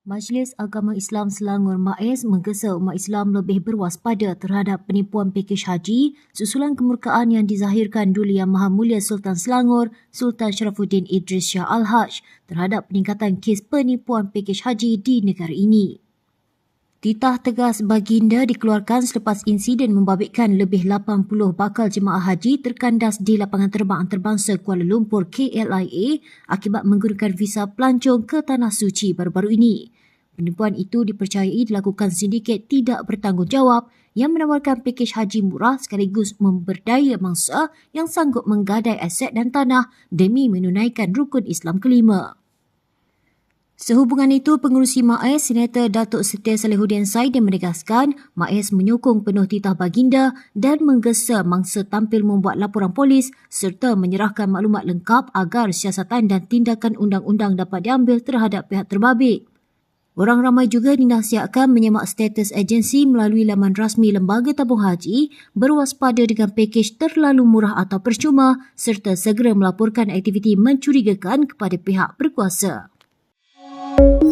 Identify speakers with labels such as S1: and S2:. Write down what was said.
S1: Majlis Agama Islam Selangor MAIS menggesa umat Islam lebih berwaspada terhadap penipuan pakej haji susulan kemurkaan yang dizahirkan Duli Yang Maha Mulia Sultan Selangor Sultan Sharafuddin Idris Shah Al-Haj terhadap peningkatan kes penipuan pakej haji di negara ini. Titah tegas baginda dikeluarkan selepas insiden membabitkan lebih 80 bakal jemaah haji terkandas di lapangan terbang antarabangsa Kuala Lumpur KLIA akibat menggunakan visa pelancong ke Tanah Suci baru-baru ini. Penipuan itu dipercayai dilakukan sindiket tidak bertanggungjawab yang menawarkan pakej haji murah sekaligus memberdaya mangsa yang sanggup menggadai aset dan tanah demi menunaikan rukun Islam kelima. Sehubungan itu, pengurusi MAIS Senator Datuk Setia Salihuddin Saidin menegaskan MAIS menyokong penuh titah baginda dan menggesa mangsa tampil membuat laporan polis serta menyerahkan maklumat lengkap agar siasatan dan tindakan undang-undang dapat diambil terhadap pihak terbabit. Orang ramai juga dinasihatkan menyemak status agensi melalui laman rasmi Lembaga Tabung Haji, berwaspada dengan pakej terlalu murah atau percuma serta segera melaporkan aktiviti mencurigakan kepada pihak berkuasa. you